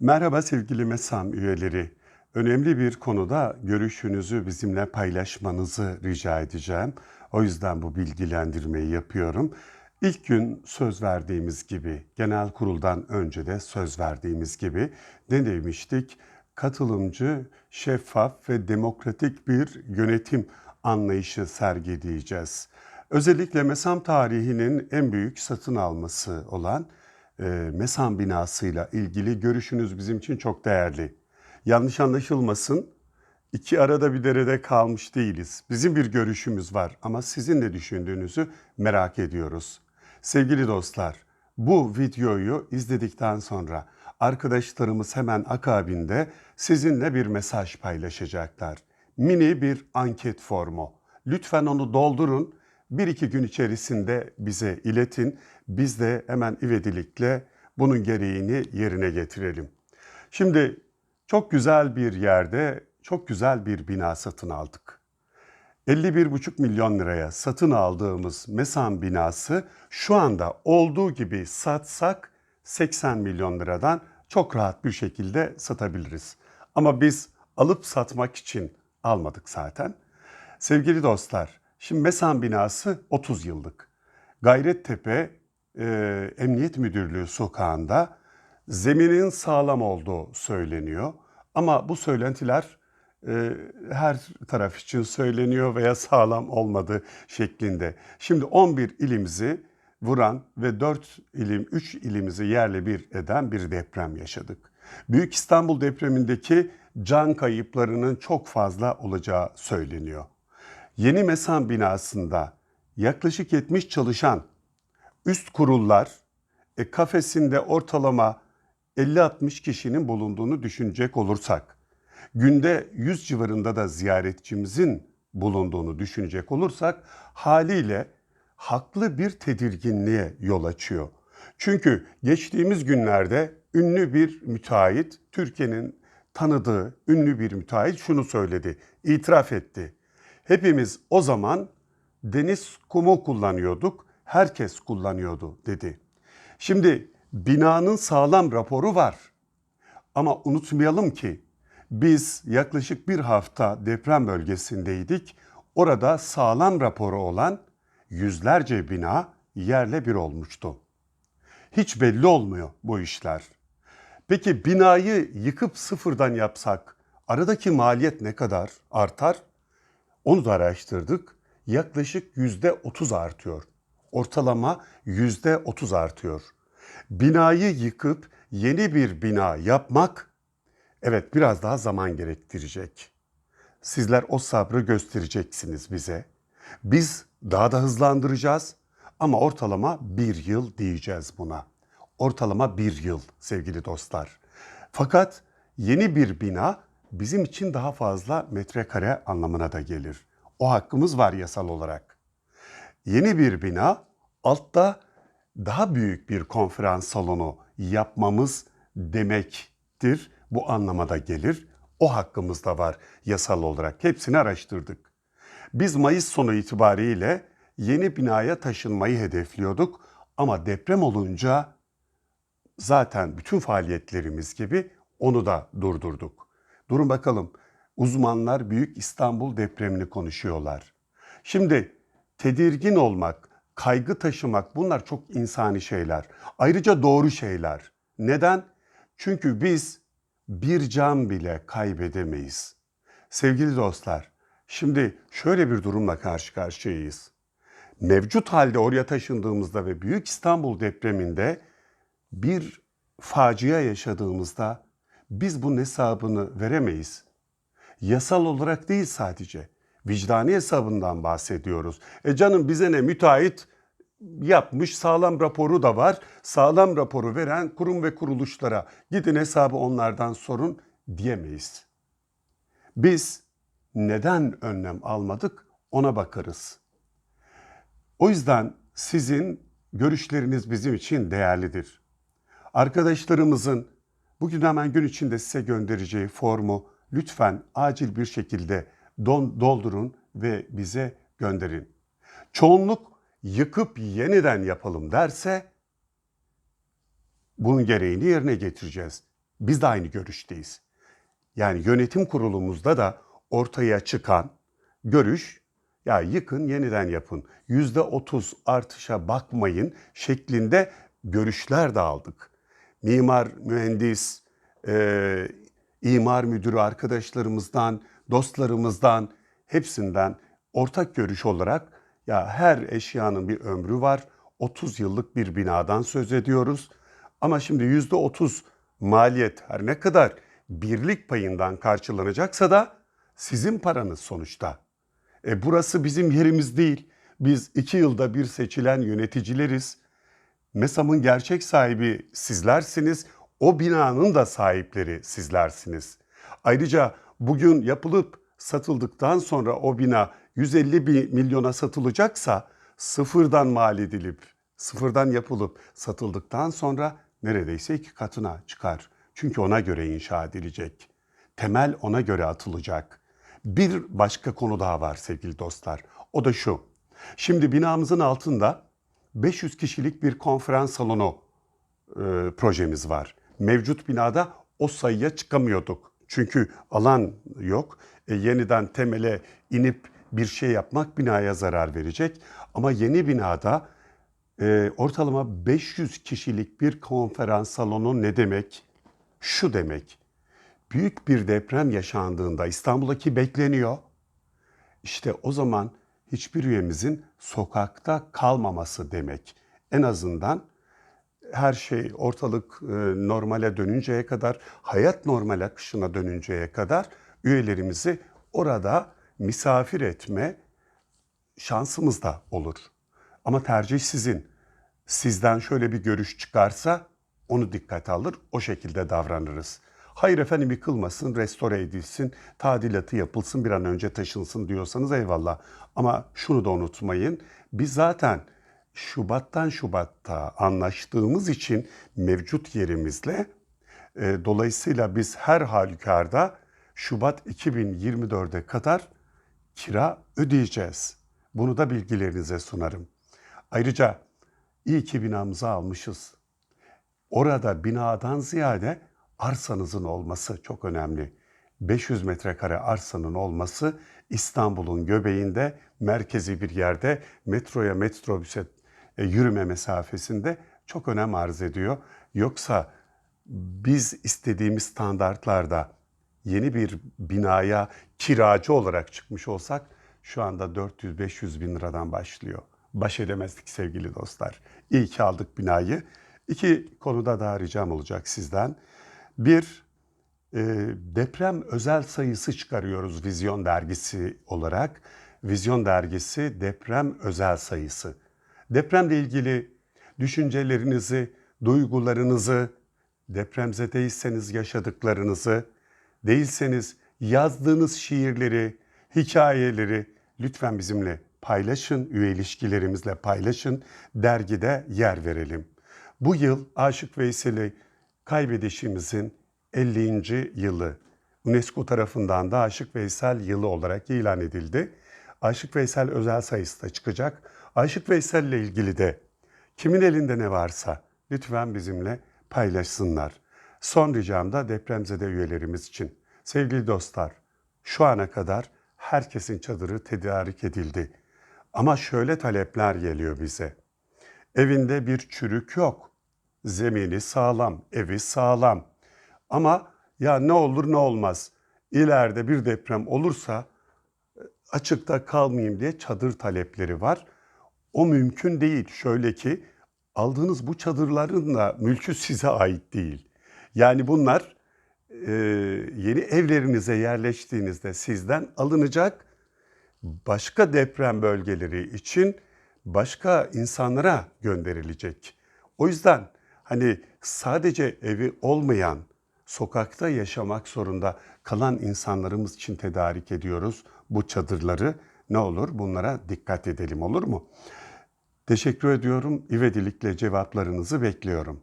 Merhaba sevgili MESAM üyeleri. Önemli bir konuda görüşünüzü bizimle paylaşmanızı rica edeceğim. O yüzden bu bilgilendirmeyi yapıyorum. İlk gün söz verdiğimiz gibi, genel kuruldan önce de söz verdiğimiz gibi ne demiştik? Katılımcı, şeffaf ve demokratik bir yönetim anlayışı sergileyeceğiz. Özellikle MESAM tarihinin en büyük satın alması olan e, MESAM binasıyla ilgili görüşünüz bizim için çok değerli. Yanlış anlaşılmasın, iki arada bir derede kalmış değiliz. Bizim bir görüşümüz var ama sizin ne düşündüğünüzü merak ediyoruz. Sevgili dostlar, bu videoyu izledikten sonra arkadaşlarımız hemen akabinde sizinle bir mesaj paylaşacaklar. Mini bir anket formu. Lütfen onu doldurun. Bir iki gün içerisinde bize iletin. Biz de hemen ivedilikle bunun gereğini yerine getirelim. Şimdi çok güzel bir yerde çok güzel bir bina satın aldık. 51,5 milyon liraya satın aldığımız MESAM binası şu anda olduğu gibi satsak 80 milyon liradan çok rahat bir şekilde satabiliriz. Ama biz alıp satmak için almadık zaten. Sevgili dostlar, şimdi MESAM binası 30 yıllık. Gayrettepe e, Emniyet Müdürlüğü sokağında zeminin sağlam olduğu söyleniyor. Ama bu söylentiler e, her taraf için söyleniyor veya sağlam olmadığı şeklinde. Şimdi 11 ilimizi vuran ve 4 ilim, 3 ilimizi yerle bir eden bir deprem yaşadık. Büyük İstanbul depremindeki can kayıplarının çok fazla olacağı söyleniyor. Yeni MESAM binasında yaklaşık 70 çalışan üst kurullar e, kafesinde ortalama 50-60 kişinin bulunduğunu düşünecek olursak, günde 100 civarında da ziyaretçimizin bulunduğunu düşünecek olursak haliyle haklı bir tedirginliğe yol açıyor. Çünkü geçtiğimiz günlerde ünlü bir müteahhit, Türkiye'nin tanıdığı ünlü bir müteahhit şunu söyledi, itiraf etti. Hepimiz o zaman deniz kumu kullanıyorduk, herkes kullanıyordu dedi. Şimdi binanın sağlam raporu var. Ama unutmayalım ki biz yaklaşık bir hafta deprem bölgesindeydik. Orada sağlam raporu olan yüzlerce bina yerle bir olmuştu. Hiç belli olmuyor bu işler. Peki binayı yıkıp sıfırdan yapsak aradaki maliyet ne kadar artar? Onu da araştırdık. Yaklaşık yüzde otuz artıyor. Ortalama yüzde otuz artıyor. Binayı yıkıp yeni bir bina yapmak evet biraz daha zaman gerektirecek. Sizler o sabrı göstereceksiniz bize. Biz daha da hızlandıracağız ama ortalama bir yıl diyeceğiz buna. Ortalama bir yıl sevgili dostlar. Fakat yeni bir bina bizim için daha fazla metrekare anlamına da gelir. O hakkımız var yasal olarak. Yeni bir bina altta daha büyük bir konferans salonu yapmamız demektir. Bu anlamada gelir. O hakkımız da var yasal olarak. Hepsini araştırdık. Biz Mayıs sonu itibariyle yeni binaya taşınmayı hedefliyorduk ama deprem olunca zaten bütün faaliyetlerimiz gibi onu da durdurduk. Durun bakalım. Uzmanlar Büyük İstanbul depremini konuşuyorlar. Şimdi tedirgin olmak, kaygı taşımak bunlar çok insani şeyler. Ayrıca doğru şeyler. Neden? Çünkü biz bir can bile kaybedemeyiz. Sevgili dostlar, şimdi şöyle bir durumla karşı karşıyayız. Mevcut halde oraya taşındığımızda ve Büyük İstanbul depreminde bir facia yaşadığımızda biz bunun hesabını veremeyiz. Yasal olarak değil sadece vicdani hesabından bahsediyoruz. E canım bize ne müteahhit yapmış sağlam raporu da var. Sağlam raporu veren kurum ve kuruluşlara gidin hesabı onlardan sorun diyemeyiz. Biz neden önlem almadık ona bakarız. O yüzden sizin görüşleriniz bizim için değerlidir. Arkadaşlarımızın bugün hemen gün içinde size göndereceği formu lütfen acil bir şekilde don, doldurun ve bize gönderin. Çoğunluk yıkıp yeniden yapalım derse bunun gereğini yerine getireceğiz. Biz de aynı görüşteyiz. Yani yönetim kurulumuzda da ortaya çıkan görüş ya yıkın yeniden yapın. Yüzde otuz artışa bakmayın şeklinde görüşler de aldık. Mimar, mühendis, e, imar müdürü arkadaşlarımızdan, dostlarımızdan hepsinden ortak görüş olarak ya her eşyanın bir ömrü var. 30 yıllık bir binadan söz ediyoruz. Ama şimdi yüzde 30 maliyet her ne kadar birlik payından karşılanacaksa da sizin paranız sonuçta. E burası bizim yerimiz değil. Biz iki yılda bir seçilen yöneticileriz. MESAM'ın gerçek sahibi sizlersiniz. O binanın da sahipleri sizlersiniz. Ayrıca bugün yapılıp satıldıktan sonra o bina 150 bin milyona satılacaksa sıfırdan mal edilip, sıfırdan yapılıp satıldıktan sonra neredeyse iki katına çıkar. Çünkü ona göre inşa edilecek. Temel ona göre atılacak. Bir başka konu daha var sevgili dostlar. O da şu. Şimdi binamızın altında 500 kişilik bir konferans salonu e, projemiz var. Mevcut binada o sayıya çıkamıyorduk. Çünkü alan yok. E, yeniden temele inip bir şey yapmak binaya zarar verecek. Ama yeni binada e, ortalama 500 kişilik bir konferans salonu ne demek? Şu demek. Büyük bir deprem yaşandığında İstanbul'daki bekleniyor. İşte o zaman hiçbir üyemizin sokakta kalmaması demek. En azından her şey ortalık e, normale dönünceye kadar, hayat normal akışına dönünceye kadar üyelerimizi orada misafir etme şansımız da olur. Ama tercih sizin. Sizden şöyle bir görüş çıkarsa onu dikkate alır, o şekilde davranırız. Hayır efendim yıkılmasın, restore edilsin, tadilatı yapılsın, bir an önce taşınsın diyorsanız eyvallah. Ama şunu da unutmayın, biz zaten Şubat'tan Şubat'ta anlaştığımız için mevcut yerimizle e, dolayısıyla biz her halükarda Şubat 2024'e kadar kira ödeyeceğiz. Bunu da bilgilerinize sunarım. Ayrıca iyi ki binamızı almışız. Orada binadan ziyade arsanızın olması çok önemli. 500 metrekare arsanın olması İstanbul'un göbeğinde merkezi bir yerde metroya metrobüse e, yürüme mesafesinde çok önem arz ediyor. Yoksa biz istediğimiz standartlarda yeni bir binaya kiracı olarak çıkmış olsak şu anda 400-500 bin liradan başlıyor. Baş edemezdik sevgili dostlar. İyi ki aldık binayı. İki konuda daha ricam olacak sizden. Bir, e, deprem özel sayısı çıkarıyoruz Vizyon dergisi olarak. Vizyon dergisi deprem özel sayısı. Depremle ilgili düşüncelerinizi, duygularınızı, depremzedeyseniz yaşadıklarınızı, değilseniz yazdığınız şiirleri, hikayeleri lütfen bizimle paylaşın, üye ilişkilerimizle paylaşın, dergide yer verelim. Bu yıl Aşık Veysel'i kaybedişimizin 50. yılı. UNESCO tarafından da Aşık Veysel yılı olarak ilan edildi. Aşık Veysel özel sayısı da çıkacak. Aşık Veysel ile ilgili de kimin elinde ne varsa lütfen bizimle paylaşsınlar. Son ricam da depremzede üyelerimiz için. Sevgili dostlar, şu ana kadar herkesin çadırı tedarik edildi. Ama şöyle talepler geliyor bize. Evinde bir çürük yok. Zemini sağlam, evi sağlam. Ama ya ne olur ne olmaz. İleride bir deprem olursa e, açıkta kalmayayım diye çadır talepleri var. O mümkün değil. Şöyle ki aldığınız bu çadırların da mülkü size ait değil. Yani bunlar e, yeni evlerinize yerleştiğinizde sizden alınacak başka deprem bölgeleri için başka insanlara gönderilecek. O yüzden hani sadece evi olmayan, sokakta yaşamak zorunda kalan insanlarımız için tedarik ediyoruz bu çadırları. Ne olur bunlara dikkat edelim olur mu? Teşekkür ediyorum. İvedilikle cevaplarınızı bekliyorum.